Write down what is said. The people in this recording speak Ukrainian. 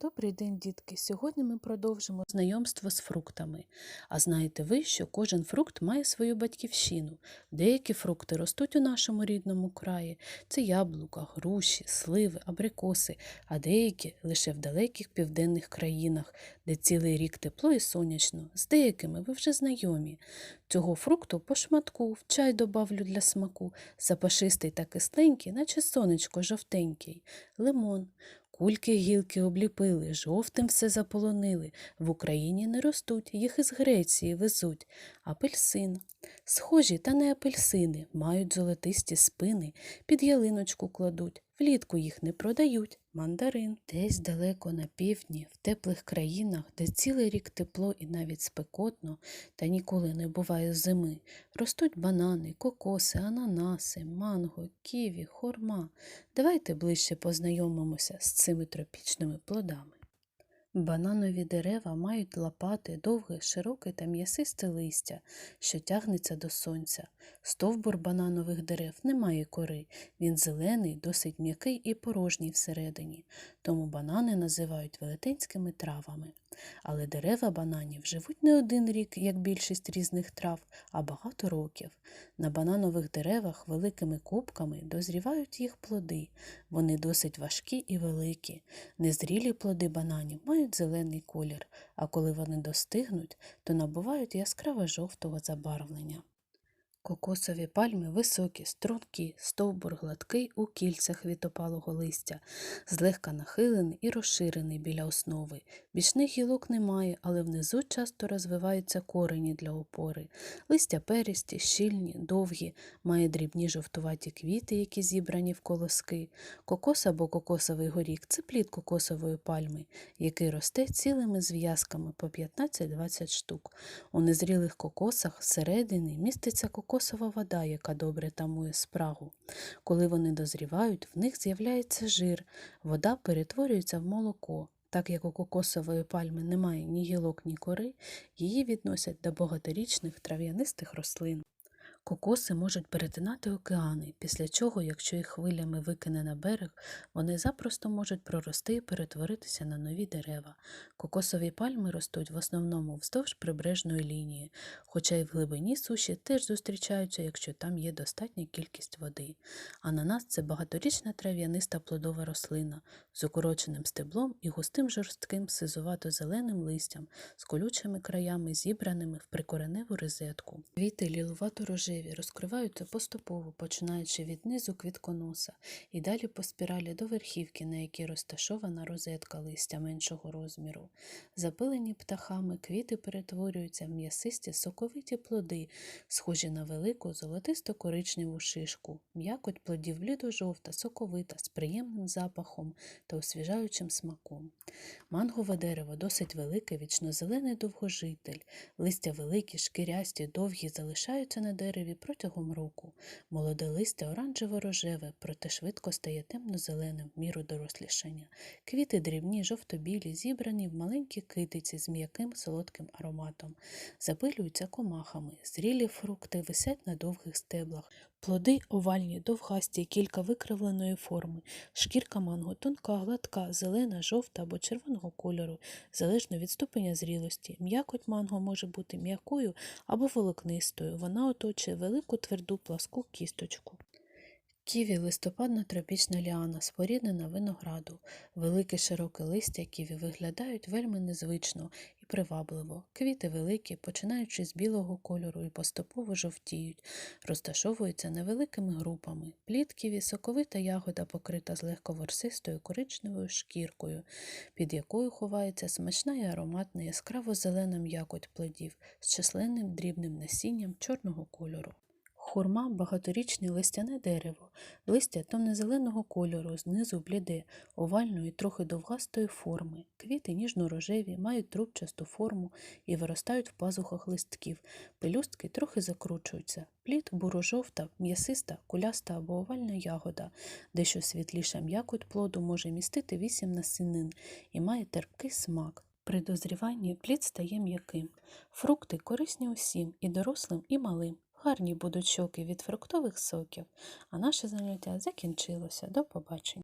Добрий день, дітки! Сьогодні ми продовжимо знайомство з фруктами. А знаєте ви, що кожен фрукт має свою батьківщину. Деякі фрукти ростуть у нашому рідному краї. Це яблука, груші, сливи, абрикоси, а деякі лише в далеких південних країнах, де цілий рік тепло і сонячно. З деякими ви вже знайомі. Цього фрукту по шматку в чай добавлю для смаку. Запашистий та кисленький, наче сонечко жовтенький. Лимон. Кульки гілки обліпили, жовтим все заполонили. В Україні не ростуть, їх із Греції везуть. Апельсин. Схожі та не апельсини, мають золотисті спини, під ялиночку кладуть, влітку їх не продають. Мандарин. Десь далеко на півдні, в теплих країнах, де цілий рік тепло і навіть спекотно, та ніколи не буває зими, ростуть банани, кокоси, ананаси, манго, ківі, хорма. Давайте ближче познайомимося з цими тропічними плодами. Бананові дерева мають лопати, довге, широке та м'ясисте листя, що тягнеться до сонця. Стовбур бананових дерев не має кори, він зелений, досить м'який і порожній всередині, тому банани називають велетенськими травами. Але дерева бананів живуть не один рік, як більшість різних трав, а багато років. На бананових деревах великими кубками дозрівають їх плоди. Вони досить важкі і великі. Незрілі плоди бананів мають зелений колір, а коли вони достигнуть, то набувають яскраво жовтого забарвлення. Кокосові пальми високі, стрункі, стовбур гладкий у кільцях від опалого листя, злегка нахилений і розширений біля основи. Бічних гілок немає, але внизу часто розвиваються корені для опори. Листя перісті, щільні, довгі, має дрібні жовтуваті квіти, які зібрані в колоски. Кокос або кокосовий горік це плід кокосової пальми, який росте цілими зв'язками по 15-20 штук. У незрілих кокосах всередині міститься кокосова вода, яка добре тамує спрагу. Коли вони дозрівають, в них з'являється жир, вода перетворюється в молоко. Так як у кокосової пальми немає ні гілок, ні кори, її відносять до багаторічних трав'янистих рослин. Кокоси можуть перетинати океани, після чого, якщо їх хвилями викине на берег, вони запросто можуть прорости і перетворитися на нові дерева. Кокосові пальми ростуть в основному вздовж прибережної лінії, хоча й в глибині суші теж зустрічаються, якщо там є достатня кількість води. Ананас це багаторічна трав'яниста плодова рослина з укороченим стеблом і густим жорстким сизувато-зеленим листям з колючими краями, зібраними в прикореневу розетку. Квіти лілувато-рожеві розкриваються поступово, починаючи від низу квітконоса і далі по спіралі до верхівки, на якій розташована розетка листя меншого розміру. Запилені птахами квіти перетворюються в м'ясисті соковиті плоди, схожі на велику золотисто-коричневу шишку. М'якоть плодів блідо-жовта, соковита, з приємним запахом та освіжаючим смаком. Мангове дерево досить велике, вічно-зелений довгожитель. Листя великі, шкірясті, довгі залишаються на дереві протягом року. Молоде листя оранжево-рожеве, проте швидко стає темно-зеленим в міру дорослішання. Квіти дрібні, жовто-білі, зібрані в маленькі китиці з м'яким солодким ароматом. Запилюються комахами. Зрілі фрукти висять на довгих стеблах. Плоди овальні, довгасті, кілька викривленої форми. Шкірка манго тонка, гладка, зелена, жовта або червоного кольору, залежно від ступеня зрілості. М'якоть манго може бути м'якою або волокнистою. Вона оточує велику тверду пласку кісточку. Ківі листопадна тропічна ліана, споріднена винограду. Велике широке листя ківі виглядають вельми незвично і привабливо. Квіти великі, починаючи з білого кольору і поступово жовтіють, розташовуються невеликими групами. Плід ківі соковита ягода покрита злегка ворсистою коричневою шкіркою, під якою ховається смачна і ароматна яскраво зелена м'якоть плодів з численним дрібним насінням чорного кольору. Хурма багаторічне листяне дерево, листя темно-зеленого кольору, знизу бліде, овальної, трохи довгастої форми. Квіти ніжно-рожеві, мають трубчасту форму і виростають в пазухах листків. Пелюстки трохи закручуються. Плід буро-жовта, м'ясиста, куляста або овальна ягода, дещо світліша м'якоть плоду може містити вісім насінин і має терпкий смак. При дозріванні плід стає м'яким. Фрукти корисні усім, і дорослим, і малим. Гарні будуть щоки від фруктових соків. А наше заняття закінчилося. До побачення.